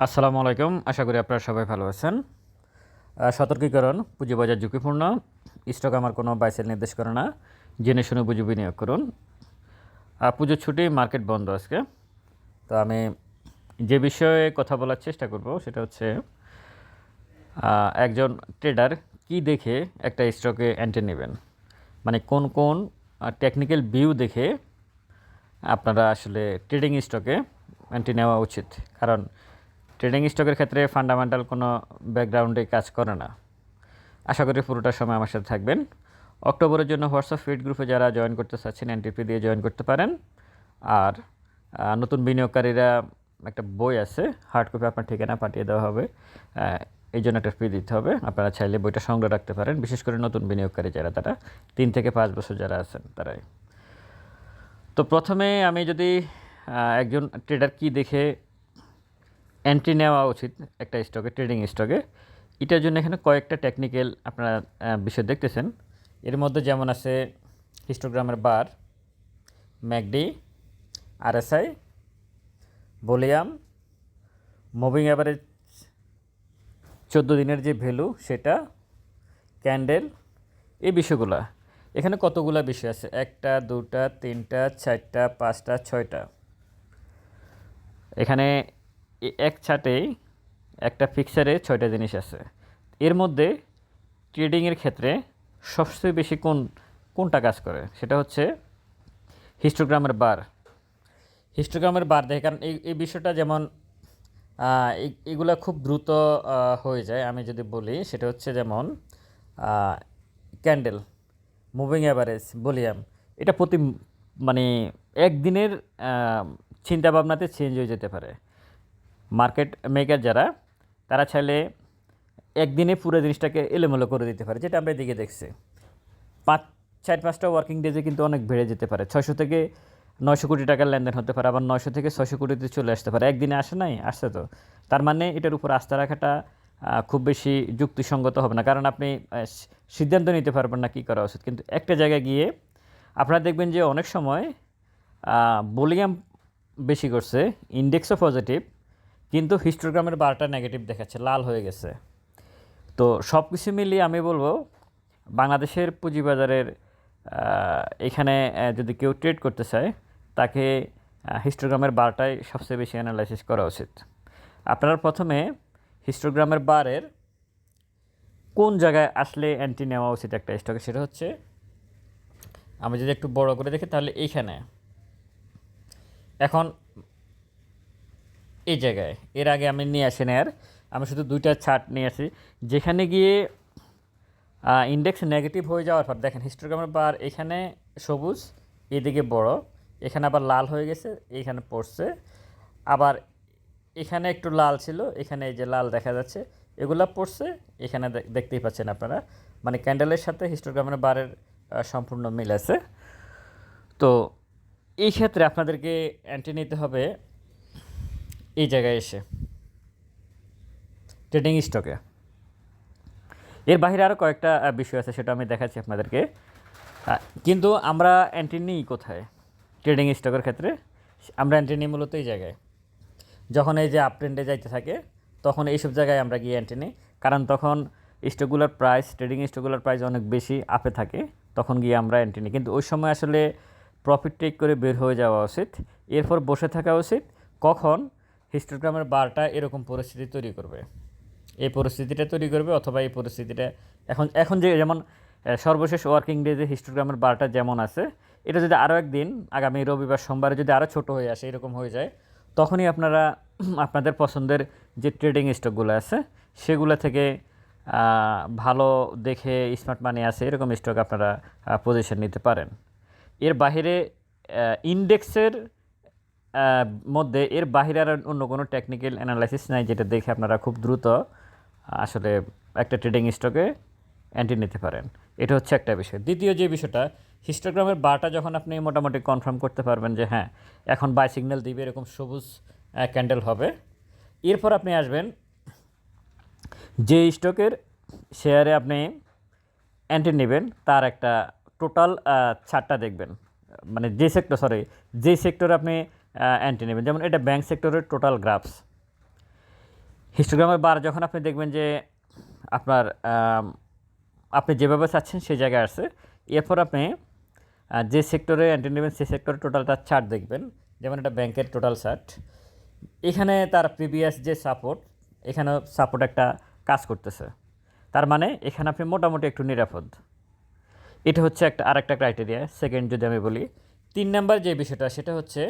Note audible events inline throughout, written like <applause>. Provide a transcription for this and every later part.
আসসালামু আলাইকুম। আশা করি আপনারা সবাই ভালো আছেন। সতর্কীকরণ, পুঁজিবাজার ঝুঁকিপূর্ণ, স্টক আমার কোনো বাইসেল নির্দেশ করে না। জেনে শুনে পুঁজি বিনিয়োগ করুন। পুজোর ছুটি, মার্কেট বন্ধ আজকে। তো আমি যে বিষয়ে কথা বলার চেষ্টা করব সেটা হচ্ছে একজন ট্রেডার কি দেখে একটা স্টকে এন্ট্রি নেবেন? মানে কোন কোন টেকনিক্যাল ভিউ দেখে আপনারা আসলে ট্রেডিং স্টকে এন্ট্রি নেওয়া উচিত? কারণ ট্রেডিং স্টকের ক্ষেত্রে ফান্ডামেন্টাল কোনো ব্যাকগ্রাউন্ডে কাজ করে না। আশা করি পুরোটা সময় আমার সাথে থাকবেন। অক্টোবরের জন্য হোয়াটসঅ্যাপ ফিড গ্রুপে যারা জয়েন করতে চাচ্ছেন এনটিপি দিয়ে জয়েন করতে পারেন। আর নতুন বিনিয়োগকারীরা একটা বই আছে হার্ড কপি আপনার ঠিকানা পাঠিয়ে দেওয়া হবে। এই জন্য একটা ফি দিতে হবে। আপনারা চাইলে বইটা সংগ্রহ রাখতে পারেন। বিশেষ করে নতুন বিনিয়োগকারী যারা, তারা তিন থেকে পাঁচ বছর যারা আছেন, তারাই। তো প্রথমে আমি যদি একজন ট্রেডার কি দেখে এন্ট্রি নেওয়া উচিত একটা স্টকে ট্রেডিং স্টকে এটার জন্য এখানে কয়েকটা টেকনিক্যাল আপনারা বিষয় দেখতেছেন। এর মধ্যে যেমন আছে হিস্টোগ্রামের bar MACD RSI volume moving average চোদ্দ দিনের যে ভ্যালু সেটা ক্যান্ডেল এই বিষয়গুলো। এখানে কতগুলো বিষয় আছে? একটা, দুটা, তিনটা, চারটা, পাঁচটা, ছয়টা। এখানে এক ছাটেই একটা ফিক্সারে ছয়টা জিনিস আছে। এর মধ্যে ট্রেডিংয়ের ক্ষেত্রে সবচেয়ে বেশি কোন, কোনটা কাজ করে? সেটা হচ্ছে হিস্টোগ্রামের বার হিস্টোগ্রামের বার দেখে, কারণ এই এই বিষয়টা যেমন এগুলা খুব দ্রুত হয়ে যায়। আমি যদি বলি, সেটা হচ্ছে যেমন ক্যান্ডেল মুভিং অ্যাভারেজ ভলিউম এটা প্রতি মানে একদিনের চিন্তা ভাবনাতে চেঞ্জ হয়ে যেতে পারে। মার্কেট মেকার যারা, তারা চাইলে একদিনে পুরো জিনিসটাকে এলোমেলো করে দিতে পারে, যেটা আমরা এদিকে দেখছি। পাঁচ, চার, পাঁচটা ওয়ার্কিং ডেজে কিন্তু অনেক বেড়ে যেতে পারে। ছয়শো থেকে নয়শো কোটি টাকার লেনদেন হতে পারে, আবার নয়শো থেকে ছয়শো কোটিতে চলে আসতে পারে। একদিনে আসে নাই, আসছে তো। তার মানে এটার উপর আস্থা রাখাটা খুব বেশি যুক্তিসঙ্গত হবে না। কারণ আপনি সিদ্ধান্ত নিতে পারবেন না কী করা উচিত। কিন্তু একটা জায়গায় গিয়ে আপনারা দেখবেন যে অনেক সময় ভলিউম বেশি করছে ইন্ডেক্সও পজিটিভ কিন্তু হিস্টোগ্রামের বারটা নেগেটিভ দেখাচ্ছে, লাল হয়ে গেছে। তো সব কিছু মিলিয়ে আমি বলব, বাংলাদেশের পুঁজিবাজারের এখানে যদি কেউ ট্রেড করতে চায়, তাকে হিস্টোগ্রামের বারটাই সবচেয়ে বেশি অ্যানালাইসিস করা উচিত। আপনারা প্রথমে হিস্টোগ্রামের বারের কোন জায়গায় আসলে অ্যান্টি নেওয়া উচিত একটা স্টকে সেটা হচ্ছে, আমি যদি একটু বড় করে দেখি, তাহলে এইখানে। এখন এই জায়গায়। এর আগে আমি নিয়ে আসি না আর আমি শুধু দুইটা চার্ট নিয়ে আসি। যেখানে গিয়ে ইন্ডেক্স নেগেটিভ হয়ে যাওয়ার পর, দেখেন হিস্টোগ্রামের বার এখানে সবুজ, এদিকে বড়, এখানে আবার লাল হয়ে গেছে, এখানে পড়ছে। আবার এখানে একটু লাল ছিল, এখানে এই যে লাল দেখা যাচ্ছে, এগুলা পড়ছে, এখানে দেখতেই পাচ্ছেন আপনারা। মানে ক্যান্ডেলের সাথে হিস্টোগ্রামের বারের সম্পূর্ণ মিল আছে। তো এই ক্ষেত্রে আপনাদেরকে অ্যান্টি নিতে হবে এই জায়গায় এসে। ট্রেডিং স্টকে এর বাইরে আরও কয়েকটা বিষয় আছে, সেটা আমি দেখাচ্ছি আপনাদেরকে। কিন্তু আমরা অ্যান্টি নিই কোথায় ট্রেডিং স্টকের ক্ষেত্রে? আমরা অ্যান্টি নিই মূলত এই জায়গায়। যখন এই যে আপ ট্রেন্ডে যাইতে থাকে, তখন এইসব জায়গায় আমরা গিয়ে অ্যান্টি নিই। কারণ তখন স্টকগুলোর প্রাইস ট্রেডিং স্টকগুলোর প্রাইস অনেক বেশি আপে থাকে, তখন গিয়ে আমরা অ্যান্টি নিই। কিন্তু ওই সময় আসলে প্রফিট টেক করে বের হয়ে যাওয়া উচিত। এরপর বসে থাকা উচিত। কখন? হিস্টোগ্রামের বারটা এরকম পরিস্থিতি তৈরি করবে। এই পরিস্থিতিটা তৈরি করবে অথবা এই পরিস্থিতিটা এখন এখন যে যেমন সর্বশেষ ওয়ার্কিং ডে যে হিস্টোগ্রামের বারটা যেমন আছে, এটা যদি আরও একদিন, আগামী রবিবার, সোমবারে যদি আরও ছোট হয়ে আসে, এরকম হয়ে যায়, তখনই আপনারা <clears throat> আপনাদের পছন্দের যে ট্রেডিং স্টকগুলো আছে, সেগুলো থেকে ভালো দেখে স্মার্ট মানি আছে, এরকম স্টক আপনারা পজিশন নিতে পারেন। এর বাইরে ইন্ডেক্সের মধ্যে এর বাইরে আর অন্য কোনো টেকনিক্যাল অ্যানালাইসিস নাই যেটা দেখে আপনারা খুব দ্রুত আসলে একটা ট্রেডিং স্টকে অ্যান্টি নিতে পারেন। এটা হচ্ছে একটা বিষয়। দ্বিতীয় যে বিষয়টা হিস্টোগ্রামের বারটা যখন আপনি মোটামুটি কনফার্ম করতে পারবেন যে হ্যাঁ এখন বাই সিগন্যাল দিবে এরকম সবুজ ক্যান্ডেল হবে। এরপর আপনি আসবেন, যে স্টকের শেয়ারে আপনি অ্যান্টি নেবেন, তার একটা টোটাল ছাড়টা দেখবেন। মানে যে সেক্টর সরি যে সেক্টর আপনি অ্যান্টি নেবেন। যেমন এটা ব্যাংক সেক্টরের টোটাল গ্রাফস হিস্টোগ্রামের বার যখন আপনি দেখবেন যে আপনার আপনি যেভাবে চাচ্ছেন সেই জায়গায় আসছে। এরপর আপনি যে সেক্টরে এন্ট্রি নেবেন, সেই সেক্টরে টোটালটা চার্ট দেখবেন। যেমন এটা ব্যাংকের টোটাল চার্ট এখানে তার প্রিভিয়াস যে সাপোর্ট এখানেও সাপোর্ট একটা কাজ করতেছে। তার মানে এখানে আপনি মোটামুটি একটু নিরাপদ। এটা হচ্ছে একটা, আরেকটা ক্রাইটেরিয়া সেকেন্ড যদি আমি বলি, তিন নাম্বার যে বিষয়টা, সেটা হচ্ছে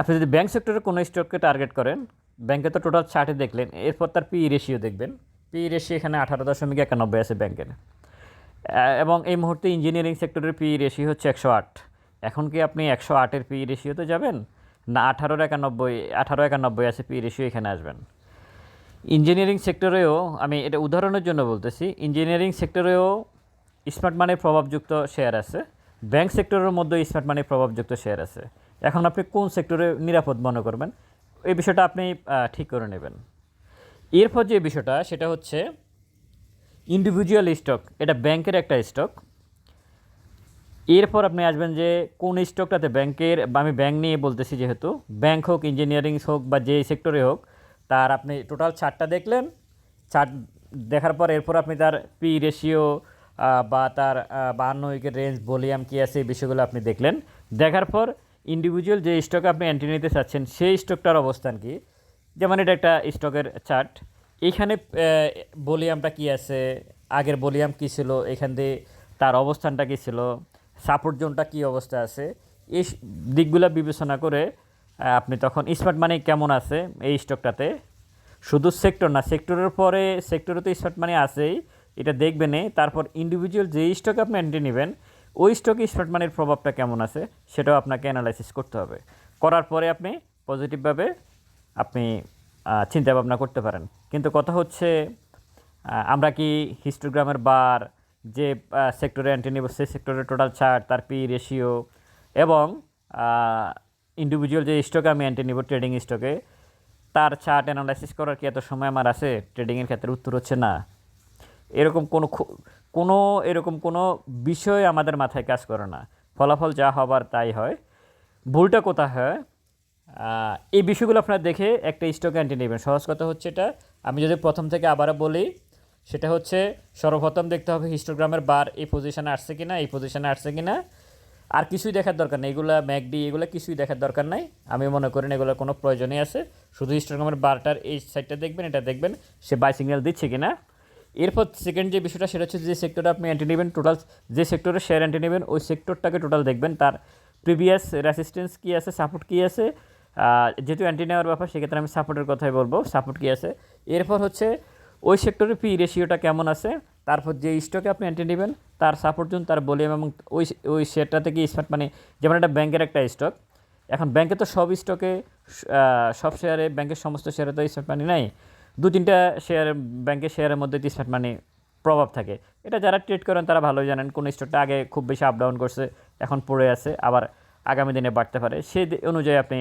আপনি যদি ব্যাংক সেক্টরে কোনো স্টককে টার্গেট করেন ব্যাংকে তো টোটাল চার্টে দেখলেন, এরপর তার পি রেশিও দেখবেন। পি রেশিও এখানে আঠারো দশমিক একানব্বই আছে ব্যাংকের এবং এই মুহূর্তে ইঞ্জিনিয়ারিং সেক্টরের পি রেশিও হচ্ছে একশো আট। এখন কি আপনি একশো আটের পি রেশিওতে যাবেন? না, আঠারোর একানব্বই, আঠারো একানব্বই আছে পি রেশিও এখানে আসবেন। ইঞ্জিনিয়ারিং সেক্টরেও আমি এটা উদাহরণের জন্য বলতেছি ইঞ্জিনিয়ারিং সেক্টরেও স্মার্ট মানির প্রভাবযুক্ত শেয়ার আছে। ব্যাংক সেক্টরের মধ্যে স্মার্ট মানির প্রভাবযুক্ত শেয়ার আছে। এখন আপনি কোন সেক্টরে নিরাপদ মনে করবেন? এই বিষয়টা আপনি ঠিক করে নেবেন। এরপর যে বিষয়টা, সেটা হচ্ছে ইন্ডিভিজুয়াল স্টক এটা ব্যাংকের একটা স্টক এরপর আপনি আসবেন যে কোন স্টকটাতে ব্যাংকের, বা আমি ব্যাংক নিয়ে বলতেছি যেহেতু, ব্যাংক হোক ইঞ্জিনিয়ারিং হোক, বা যে সেক্টরে হোক, তার আপনি টোটাল চার্টটা দেখলেন। চার্ট দেখার পর এরপর আপনি তার পি রেশিও বা তার বাহান্ন উইকের রেঞ্জ ভলিউম কী আছে, এই বিষয়গুলো আপনি দেখলেন। দেখার পর ইন্ডিভিজুয়াল যে স্টকে আপনি এন্ট্রি নিতে চাচ্ছেন, সেই স্টকটার অবস্থান কি? যেমন এটা একটা স্টকের চার্ট এইখানে ভলিউমটা কি আছে? আগের বলিয়াম কী ছিল? এখান দিয়ে তার অবস্থানটা কী ছিল? সাপোর্ট জোনটা কী অবস্থা আছে? এই দিকগুলো বিবেচনা করে আপনি তখন স্মার্ট মানি কেমন আছে এই স্টকটাতে শুধু সেক্টর না সেক্টরের পরে সেক্টরে তো স্মার্ট মানি আছেই। এটা দেখবেনই। তারপর ইন্ডিভিজুয়াল যে স্টকে আপনি এন্ট্রি নেবেন ওই স্টকে স্মার্ট মানির প্রভাবটা কেমন আছে, সেটাও আপনাকে অ্যানালাইসিস করতে হবে। করার পরে আপনি পজিটিভভাবে আপনি চিন্তা ভাবনা করতে পারেন। কিন্তু কথা হচ্ছে আমরা কি হিস্টোগ্রামের বার যে সেক্টরে এন্ট্রি নেব সেই সেক্টরের টোটাল চার্ট তার পি রেশিও এবং ইন্ডিভিজুয়াল যে স্টকে আমি এন্ট্রি নিব ট্রেডিং স্টকে তার চার্ট অ্যানালাইসিস করার কি এত সময় আমার আছে? ট্রেডিংয়ের ক্ষেত্রে উত্তর হচ্ছে না। এরকম কোনো কোনো এরকম কোনো বিষয় আমাদের মাথায় কাজ করে না। ফলাফল যা হবার তাই হয়। ভুলটা কোথায় হয়? এই বিষয়গুলো আপনারা দেখে একটা স্টক এন্ট্রি নেবেন। সহজ কথা হচ্ছে এটা। আমি যদি প্রথম থেকে আবারও বলি, সেটা হচ্ছে সর্বপ্রথম দেখতে হবে হিস্টোগ্রামের বার এই পজিশানে আসছে কি না এই পজিশানে আসছে কি না আর কিছুই দেখার দরকার নেই। এগুলো ম্যাকডি, এগুলো কিছুই দেখার দরকার নাই। আমি মনে করি না এগুলো কোনো প্রয়োজনই আছে। শুধু হিস্টোগ্রামের বারটার এই সাইডটা দেখবেন, এটা দেখবেন, সে বাই সিগন্যাল দিচ্ছে কিনা। এরপর সেকেন্ড যে বিষয়টা, সেটা হচ্ছে যে সেক্টরে আপনি অ্যান্টি নেবেন টোটাল যে সেক্টরে শেয়ার অ্যান্টি নেবেন, ওই সেক্টরটাকে টোটাল দেখবেন। তার প্রিভিয়াস রেসিস্টেন্স কী আছে সাপোর্ট কী আছে যেহেতু অ্যান্টি নেওয়ার ব্যাপার, সেক্ষেত্রে আমি সাপোর্টের কথাই বলব সাপোর্ট কী আছে। এরপর হচ্ছে ওই সেক্টরের পি রেশিওটা কেমন আছে, তারপর যে স্টকে আপনি অ্যান্টি নেবেন, তার সাপোর্ট জোন তার ভলিউম এবং ওই ওই শেয়ারটা থেকে স্মার্ট মানে যেমন একটা ব্যাংকের একটা স্টক এখন ব্যাংকে তো সব স্টকে সব শেয়ারে ব্যাংকের সমস্ত শেয়ারে তো স্মার্ট মানি নাই। দু তিনটা শেয়ার ব্যাংকের শেয়ারের মধ্যে স্মার্ট মানি প্রভাব থাকে। এটা যারা ট্রেড করেন তারা ভালোই জানেন, কোন স্টকটা আগে খুব বেশি আপ ডাউন করছে, এখন পড়ে আছে, আবার আগামী দিনে বাড়তে পারে। সেই অনুযায়ী আপনি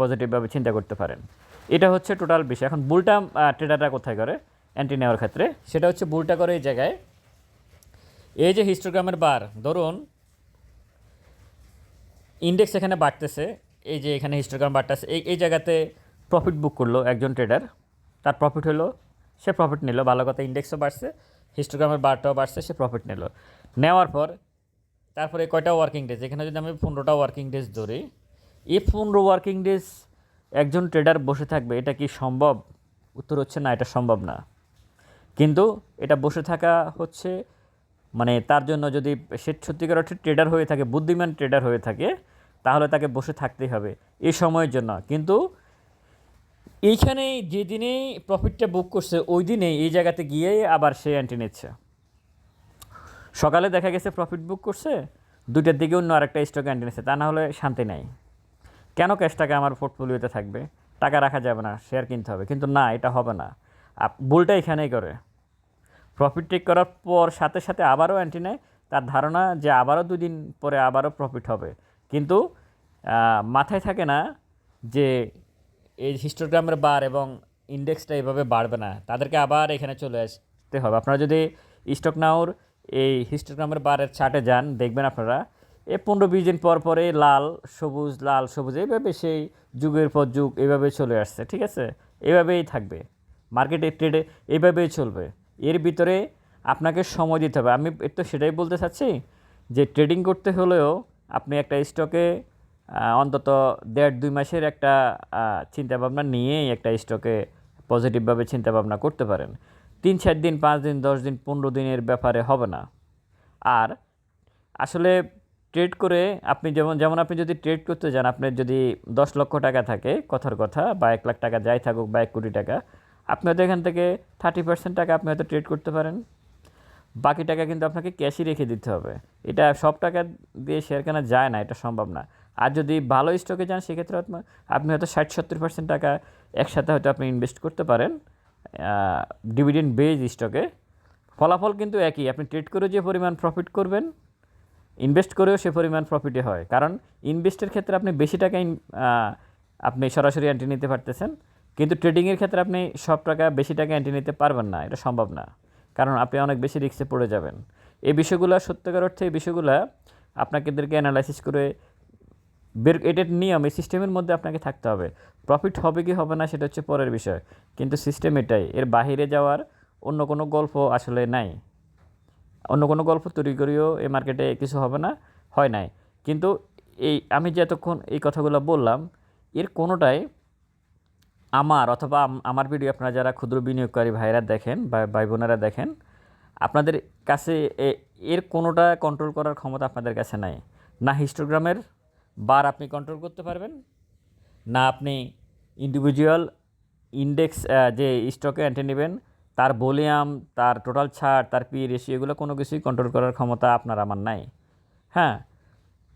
পজিটিভভাবে চিন্তা করতে পারেন। এটা হচ্ছে টোটাল বিষয়। এখন বুলটা ট্রেডাররা কোথায় করে? অ্যান্টি নেওয়ার ক্ষেত্রে। সেটা হচ্ছে বুলটা করে এই জায়গায়। এই যে হিস্টোগ্রামের বার ধরুন ইন্ডেক্স এখানে বাড়তেছে, এই যে এখানে হিস্টোগ্রাম বাড়তেছে, এই এই জায়গাতে প্রফিট বুক করল একজন ট্রেডার তার প্রফিট হলো, সে প্রফিট নিল। ভালো কথা ইন্ডেক্সও বাড়ছে হিস্টোগ্রামের বারটাও বাড়ছে, সে প্রফিট নিল। নেওয়ার পর, তারপরে কয়টা ওয়ার্কিং ডেজ এখানে যদি আমি পনেরোটা ওয়ার্কিং ডেজ ধরি এই পনেরো ওয়ার্কিং ডেজ একজন ট্রেডার বসে থাকবে, এটা কি সম্ভব? উত্তর হচ্ছে, না, এটা সম্ভব না। কিন্তু এটা বসে থাকা হচ্ছে মানে তার জন্য যদি সে সত্যিকার অর্থে ট্রেডার হয়ে থাকে, বুদ্ধিমান ট্রেডার হয়ে থাকে, তাহলে তাকে বসে থাকতেই হবে। এই সময়ের জন্য। কিন্তু এইখানে যেদিনে প্রফিটটা বুক করছে ওই দিনে এই জায়গাতে গিয়ে আবার সে অ্যান্টি নিচ্ছে। সকালে দেখা গেছে প্রফিট বুক করছে, দুইটার দিকে অন্য আরেকটা স্টক অ্যান্টি নিচ্ছে, তা না হলে শান্তি নাই। কেন ক্যাশ টাকা আমার পোর্টফোলিওতে থাকবে? টাকা রাখা যাবে না শেয়ার কিনতে হবে। কিন্তু না, এটা হবে না। ভুলটা এখানেই করে। প্রফিট টেক করার পর সাথে সাথে আবারও অ্যান্টি নেয়। তার ধারণা যে আবারও দুদিন পরে আবারও প্রফিট হবে। কিন্তু মাথায় থাকে না যে এই হিস্টোগ্রামের বার এবং ইন্ডেক্সটা এইভাবে বাড়বে না। তাদেরকে আবার এখানে চলে আসতে হবে। আপনারা যদি স্টক নাওর এই হিস্টোগ্রামের বারের চার্টে যান, দেখবেন আপনারা এ পনেরো বিশ দিন পর পরে লাল, সবুজ লাল, সবুজ, এইভাবে সেই যুগের পর যুগ এইভাবে চলে আসছে, ঠিক আছে? এভাবেই থাকবে। মার্কেটে ট্রেডে এইভাবেই চলবে। এর ভিতরে আপনাকে সময় দিতে হবে। আমি তো সেটাই বলতে চাচ্ছি যে ট্রেডিং করতে হলেও আপনি একটা স্টকে অন্তত দেড় দুই মাসের একটা চিন্তাভাবনা নিয়েই একটা স্টকে পজিটিভভাবে চিন্তাভাবনা করতে পারেন। তিন চার দিন, পাঁচ দিন, দশ দিন, পনেরো দিনের ব্যাপারে হবে না। আর আসলে ট্রেড করে আপনি যেমন যেমন আপনি যদি ট্রেড করতে যান, আপনার যদি দশ লক্ষ টাকা থাকে, কথার কথা, বা এক লাখ টাকা যাই থাকুক, বা এক কোটি টাকা, আপনি হয়তো এখান থেকে থার্টি পার্সেন্ট টাকা আপনি হয়তো ট্রেড করতে পারেন। বাকি টাকা কিন্তু আপনাকে ক্যাশই রেখে দিতে হবে। এটা সব টাকা দিয়ে শেয়ার কেনা যায় না, এটা সম্ভব না। আর যদি ভালো স্টকে যান, সেক্ষেত্রে আপনি- হয়তো ষাট সত্তর পার্সেন্ট টাকা একসাথে হয়তো আপনি ইনভেস্ট করতে পারেন ডিভিডেন্ড বেজ স্টকে ফলাফল কিন্তু একই, আপনি ট্রেড করে যে পরিমাণ প্রফিট করবেন ইনভেস্ট করেও সে পরিমাণ প্রফিটই হয়। কারণ ইনভেস্টের ক্ষেত্রে আপনি বেশি টাকা আপনি সরাসরি অ্যান্টি নিতে পারতেছেন, কিন্তু ট্রেডিংয়ের ক্ষেত্রে আপনি সব টাকা বেশি টাকা অ্যান্টি নিতে পারবেন না, এটা সম্ভব না। কারণ আপনি অনেক বেশি রিস্কে পড়ে যাবেন। এই বিষয়গুলো সত্যিকার অর্থে এই বিষয়গুলো আপনাকেদেরকে অ্যানালাইসিস করে বের, এটার নিয়ম, এই সিস্টেমের মধ্যে আপনাকে থাকতে হবে। প্রফিট হবে কি হবে না সেটা হচ্ছে পরের বিষয়। কিন্তু সিস্টেম এটাই। এর বাহিরে যাওয়ার অন্য কোনো গল্প আসলে নাই। অন্য কোনো গল্প তৈরি করেও এই মার্কেটে কিছু হবে না, হয় নাই। কিন্তু এই, আমি যে এতক্ষণ এই কথাগুলো বললাম, এর কোনোটাই আমার অথবা আমার ভিডিও আপনারা যারা ক্ষুদ্র বিনিয়োগকারী ভাইরা দেখেন বা ভাই বোনেরা দেখেন, আপনাদের কাছে এর কোনোটা কন্ট্রোল করার ক্ষমতা আপনাদের কাছে নাই। না হিস্টোগ্রামের বার আপনি কন্ট্রোল করতে পারবেন, না আপনি ইন্ডিভিজুয়াল ইন্ডেক্স যে স্টকে এন্ট্রি নেবেন, তার ভলিউম তার টোটাল ছাড়, তার পি রেশিও এগুলো কোনো কিছুই কন্ট্রোল করার ক্ষমতা আপনার আমার নাই। হ্যাঁ?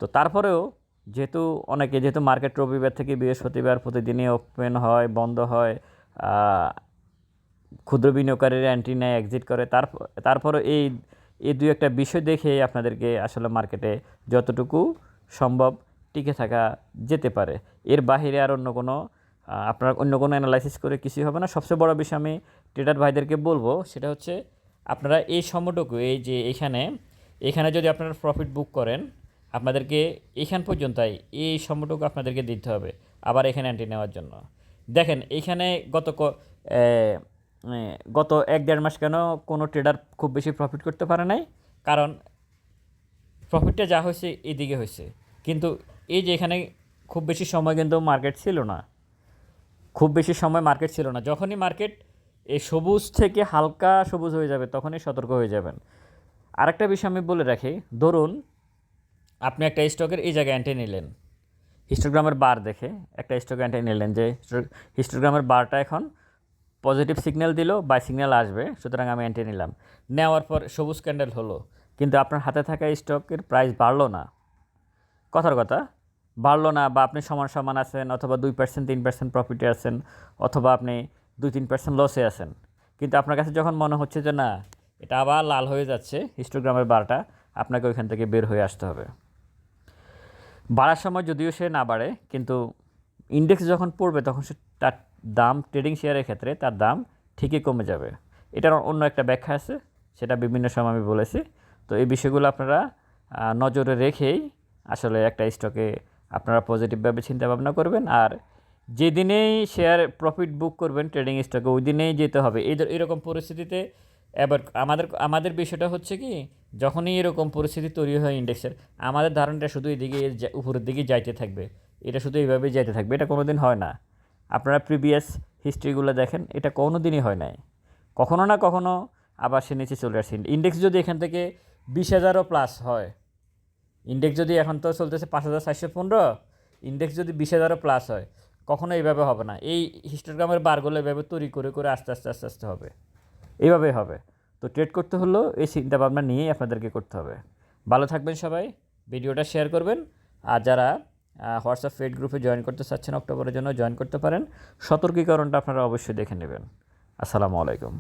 তো তারপরেও যেহেতু অনেকে, যেহেতু মার্কেট রবিবার থেকে বৃহস্পতিবার প্রতিদিনই ওপেন হয়, বন্ধ হয় ক্ষুদ্র বিনিয়োগকারীরা এন্ট্রি নেয় এক্সিট করে তার তারপরে এই এই দুই একটা বিষয় দেখে আপনাদেরকে আসলে মার্কেটে যতটুকু সম্ভব টিকে থাকা যেতে পারে। এর বাহিরে আর অন্য কোনো আপনার অন্য কোনো অ্যানালাইসিস করে কিছুই হবে না। সবচেয়ে বড় বিষয় আমি ট্রেডার ভাইদেরকে বলব, সেটা হচ্ছে আপনারা এই সময়টুকু, এই যে এখানে এখানে যদি আপনারা প্রফিট বুক করেন, আপনাদেরকে এখান পর্যন্তই এই সময়টুকু আপনাদেরকে দিতে হবে, আবার এখানে অ্যান্টি নেওয়ার জন্য। দেখেন এইখানে গত গত এক দেড় মাস কেন কোনো ট্রেডার খুব বেশি প্রফিট করতে পারে নাই? কারণ প্রফিটটা যা হয়েছে, এদিকে হয়েছে। কিন্তু এই যে এখানে খুব বেশি সময় কিন্তু মার্কেট ছিল না। খুব বেশি সময় মার্কেট ছিল না। যখনই মার্কেট এই সবুজ থেকে হালকা সবুজ হয়ে যাবে, তখনই সতর্ক হয়ে যাবেন। আরেকটা বিষয় আমি বলে রাখি, ধরুন আপনি একটা স্টকের এই জায়গায় এন্ট্রি নিলেন। হিস্টোগ্রামের বার দেখে একটা স্টক এন্ট্রি নিলেন যে হিস্টোগ্রামের বারটা এখন পজিটিভ সিগন্যাল দিল বাই সিগন্যাল আসবে, সুতরাং আমি এন্ট্রি নিলাম। নেওয়ার পর সবুজ ক্যান্ডেল হলো, কিন্তু আপনার হাতে থাকা স্টকের প্রাইস বাড়লো না। কথার কথা বাড়লো না বা আপনি সমান সমান আছেন অথবা দুই পার্সেন্ট তিন পার্সেন্ট প্রফিটে আছেন অথবা আপনি দুই, তিন পার্সেন্ট লসে আছেন। কিন্তু আপনার কাছে যখন মনে হচ্ছে যে না, এটা আবার লাল হয়ে যাচ্ছে হিস্টোগ্রামের বারটা, আপনাকে ওইখান থেকে বের হয়ে আসতে হবে। বাড়ার সময় যদিও সে না বাড়ে, কিন্তু ইন্ডেক্স যখন পড়বে তখন সে তার দাম ট্রেডিং শেয়ারের ক্ষেত্রে তার দাম ঠিকই কমে যাবে। এটার অন্য একটা ব্যাখ্যা আছে, সেটা বিভিন্ন সময় আমি বলেছি। তো এই বিষয়গুলো আপনারা নজরে রেখেই আসলে একটা স্টকে আপনারা পজিটিভভাবে চিন্তা ভাবনা করবেন আর যেদিনেই শেয়ার প্রফিট বুক করবেন ট্রেডিং স্টকে ওই দিনেই যেতে হবে। এই এরকম পরিস্থিতিতে এবার আমাদের আমাদের বিষয়টা হচ্ছে কি, যখনই এরকম পরিস্থিতি তৈরি হয় ইন্ডেক্সের আমাদের ধারণাটা শুধু এদিকে উপরের দিকে যাইতে থাকবে। এটা শুধু এইভাবেই যাইতে থাকবে। এটা কোনো দিন হয় না। আপনারা প্রিভিয়াস হিস্ট্রিগুলো দেখেন, এটা কোনো দিনই হয় নাই। কখনো না কখনো আবার সে নিচে চলে আসছে ইন্ডেক্স যদি এখান থেকে বিশ হাজারও প্লাস হয় ইন্ডেক্স যদি এখন তো চলতেছে পাঁচ হাজার চারশো পনেরো ইন্ডেক্স যদি বিশ হাজারও প্লাস হয়, কখনো এইভাবে হবে না। এই হিস্টোগ্রামের বারগুলো এভাবে তৈরি করে করে আস্তে আস্তে আস্তে আস্তে হবে। এইভাবেই হবে। তো ট্রেড করতে হলেও এই চিন্তা ভাবনা নিয়েই আপনাদেরকে করতে হবে। ভালো থাকবেন সবাই, ভিডিওটা শেয়ার করবেন। আর যারা হোয়াটসঅ্যাপ ফেড গ্রুপে জয়েন করতে চাচ্ছেন অক্টোবরের জন্য জয়েন করতে পারেন। সতর্কীকরণটা আপনারা অবশ্যই দেখে নেবেন। আসসালামু আলাইকুম।